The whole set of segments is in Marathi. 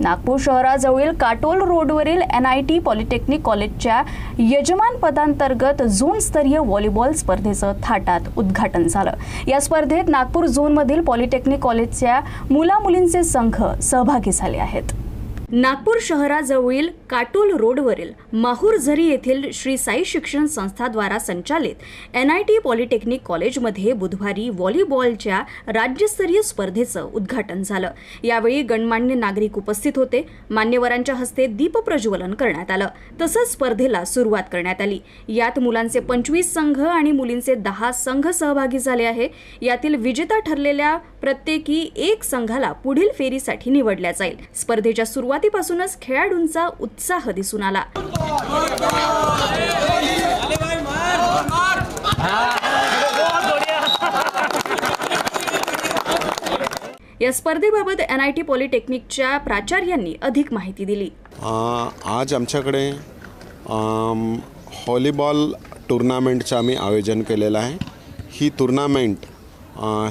नागपूर शहराजवळील काटोल रोडवरील एन आय टी पॉलिटेक्निक कॉलेजच्या यजमान पदांतर्गत झोनस्तरीय व्हॉलीबॉल स्पर्धेचं थाटात उद्घाटन झालं. या स्पर्धेत नागपूर झोनमधील पॉलिटेक्निक कॉलेजच्या मुला मुलींचे संघ सहभागी झाले आहेत. नागपूर शहराजवळील काटोल रोडवरील माहूर झरी येथील श्री साई शिक्षण संस्थाद्वारा संचालित एन आय टी पॉलिटेक्निक कॉलेजमध्ये बुधवारी व्हॉलीबॉलच्या राज्यस्तरीय स्पर्धेचं उद्घाटन झालं. यावेळी गणमान्य नागरिक उपस्थित होते. मान्यवरांच्या हस्ते दीपप्रज्वलन करण्यात आलं. तसंच स्पर्धेला सुरुवात करण्यात आली. यात मुलांचे पंचवीस संघ आणि मुलींचे दहा संघ सहभागी झाले आहे. यातील विजेता ठरलेल्या प्रत्येकी एक संघाला पुढील फेरीसाठी निवडल्या जाईल. स्पर्धेच्या सुरुवात सुरुवातीपासूनच खेळाडूंचा उत्साह दिसून आला. या स्पर्धेबाबत एन आय टी पॉलिटेक्निकच्या प्राचार्यांनी अधिक माहिती दिली. आज आमच्याकडे हॉलीबॉल व्हॉलीबॉल टुर्नामेंटचं आम्ही आयोजन केलेलं आहे. ही टुर्नामेंट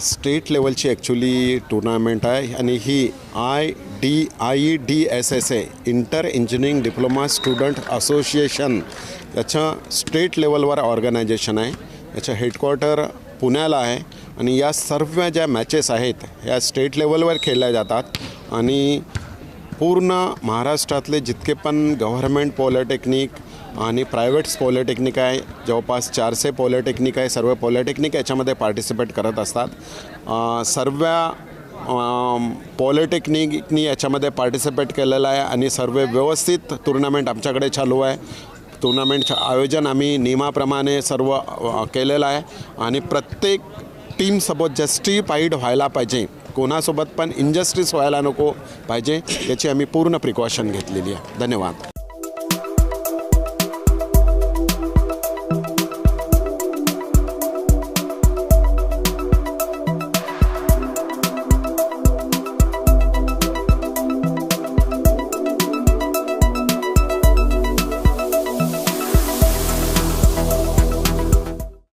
स्टेट लेवलची ॲक्च्युली टुर्नामेंट आहे आणि ही I D I E D S S A inter engineering diploma student association याचं स्टेट लेवलवर ऑर्गनायझेशन आहे. याचं हेडक्वार्टर पुण्याला आहे आणि या सर्व ज्या मॅचेस आहेत या स्टेट लेवलवर खेळल्या जातात. आणि पूर्ण महाराष्ट्रातले जितके पण गव्हर्मेंट पॉलिटेक्निक आणि प्रायव्हेट्स पॉलिटेक्निक आहे. जवळपास चारशे पॉलिटेक्निक आहे. सर्व पॉलिटेक्निक याच्यामध्ये पार्टिसिपेट करत असतात. सर्व पॉलिटेक्निकनी याच्यामध्ये पार्टिसिपेट केलेलं आहे आणि सर्व व्यवस्थित टुर्नामेंट आमच्याकडे चालू आहे. टुर्नामेंटचं आयोजन आम्ही नियमाप्रमाणे सर्व केलेलं आहे. आणि प्रत्येक टीमसोबत जस्टिफाईड व्हायला पाहिजे. कोणासोबत पण इंजस्टिस व्हायला नको पाहिजे याची आम्ही पूर्ण प्रिकॉशन घेतलेली आहे. धन्यवाद.